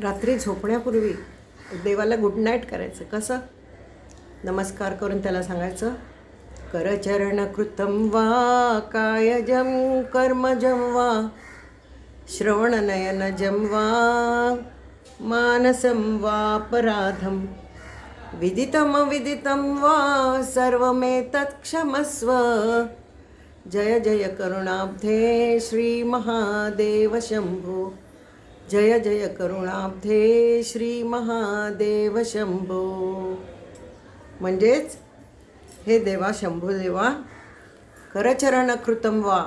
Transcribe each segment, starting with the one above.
रात्री झोपण्यापूर्वी देवाला गुड नाईट करायचं. कसं? नमस्कार करून त्याला सांगायचं करचरण कृतं वा कायजं कर्मजं वा श्रवणनयनजं वा मानसं वापराधं विदितमविदितं वा सर्वमेतत् क्षमस्व जय जय करुणाब्धे श्रीमहादेव शंभो। जय जय करुणाब्धे श्री महादेव शंभो. म्हणजेच हे देवा शंभू देवा करचरण कृतम वा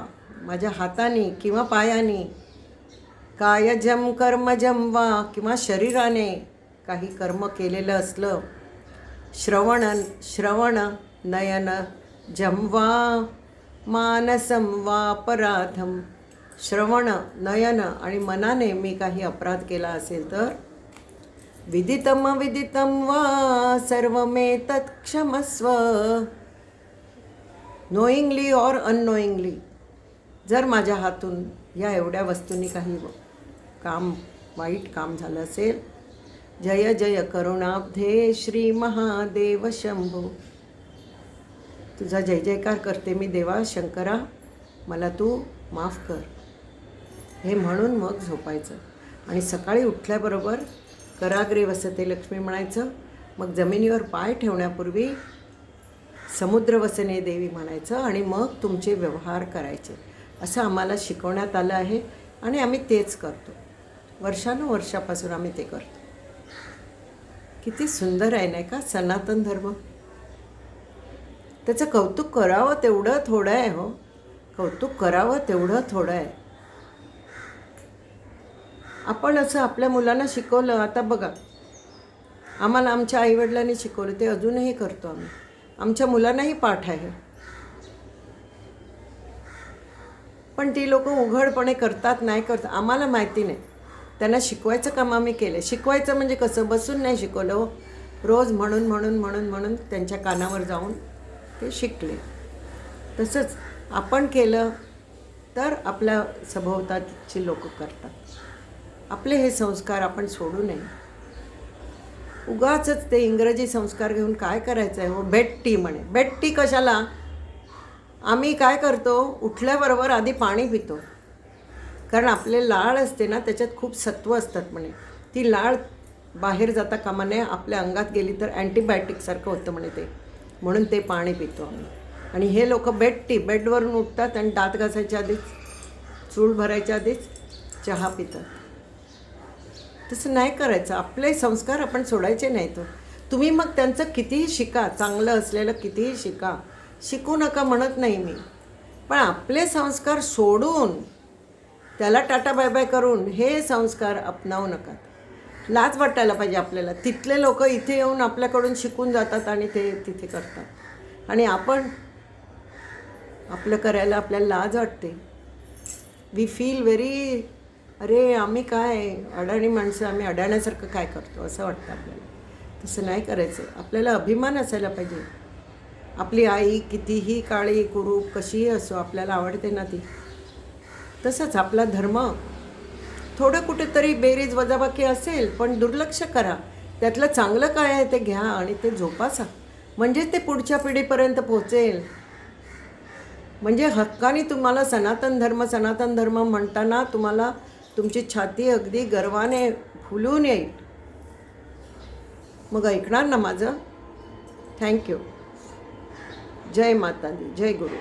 माझ्या हाताने किंवा पायाने कायजम कर्मजम वा किंवा शरीराने काही कर्म केलेलं असलं श्रवण श्रवण नयन जम वा मानसम वा पराधम श्रवण नयन आणि मनाने मी काही अपराध केला असेल तर? विदितम विदितम वा सर्व मे तत्क्षमस्व नोईंगली ऑर अननोईंगली जर माझ्या हातून या एवढ्या वस्तूंनी काही काम वाईट काम झालं असेल? जय जय करुणाब्धे श्री महादेव शंभो. तुझा जय जयकार करते मी देवा शंकरा. मला तू माफ कर. हे म्हणून मग झोपायचं. आणि सकाळी उठल्याबरोबर कराग्रे वसते लक्ष्मी म्हणायचं मग जमिनीवर पाय ठेवण्यापूर्वी समुद्र वसने देवी म्हणायचं आणि मग तुमचे व्यवहार करायचे. असं आम्हाला शिकवण्यात आलं आहे आणि आम्ही तेच करतो. वर्षानुवर्षापासून आम्ही ते करतो. किती सुंदर आहे नाही का? सनातन धर्म. त्याचं कौतुक करावं तेवढं थोडं आहे हो. कौतुक करावं तेवढं थोडं आहे. आपण असं आपल्या मुलांना शिकवलं आता बघा. आम्हाला आमच्या आईवडिलांनी शिकवलं ते अजूनही करतो आम्ही. आमच्या मुलांनाही पाठ आहे. पण ती लोक उघडपणे करतात नाही करतात आम्हाला माहिती नाही. त्यांना शिकवायचं काम आम्ही केलं शिकवायचं म्हणजे कसं? बसून नाही शिकवलं हो. रोज म्हणून म्हणून म्हणून म्हणून त्यांच्या कानावर जाऊन ते शिकले. तसंच आपण केलं तर आपल्या सभोवताची लोक करतात. आपले हे संस्कार आपण सोडू नये. उगाच ते इंग्रजी संस्कार घेऊन काय करायचं आहे हो? बेट्टी म्हणे. बेट्टी कशाला? आम्ही काय करतो? उठल्याबरोबर आधी पाणी पितो. कारण आपले लाळ असते ना त्याच्यात खूप सत्व असतात म्हणे. ती लाळ बाहेर जाता कामा नये आपल्या अंगात गेली तर अँटीबायोटिकसारखं होतं म्हणे ते. म्हणून ते पाणी पितो आम्ही. आणि हे लोक बेट्टी बेडवरून उठतात आणि दात घासायच्या आधीच चूळ भरायच्या आधीच चहा पितात. तसं नाही करायचं. आपले संस्कार आपण सोडायचे नाहीत तुम्ही मग त्यांचं कितीही शिका चांगलं असलेलं कितीही शिका. शिकू नका म्हणत नाही मी. पण आपले संस्कार सोडून त्याला टाटा बाय बाय करून हे संस्कार अपनावू नका. लाज वाटायला पाहिजे आपल्याला. तिथले लोक इथे येऊन आपल्याकडून शिकून जातात आणि ते तिथे करतात. आणि आपण आपलं करायला आपल्याला लाज वाटते. वी फील व्हेरी अरे आम्ही काय? अडाणी माणसं आम्ही अडाण्यासारखं काय करतो? असं वाटतं आपल्याला. तसं नाही करायचं. आपल्याला अभिमान असायला पाहिजे. आपली आई कितीही काळी कुरूप कशीही असो आपल्याला आवडते ना ती. तसंच आपला धर्म. थोडं कुठेतरी बेरीज वजाबाकी असेल पण दुर्लक्ष करा. त्यातलं चांगलं काय आहे ते घ्या आणि ते जोपासा. म्हणजे ते पुढच्या पिढीपर्यंत पोहोचेल. म्हणजे हक्काने तुम्हाला सनातन धर्म सनातन धर्म म्हणताना तुम्हाला तुमची छाती अगदी गर्वाने फुलून येईल. मग ऐकणार ना माझं? थँक्यू जय माता दी जय गुरु.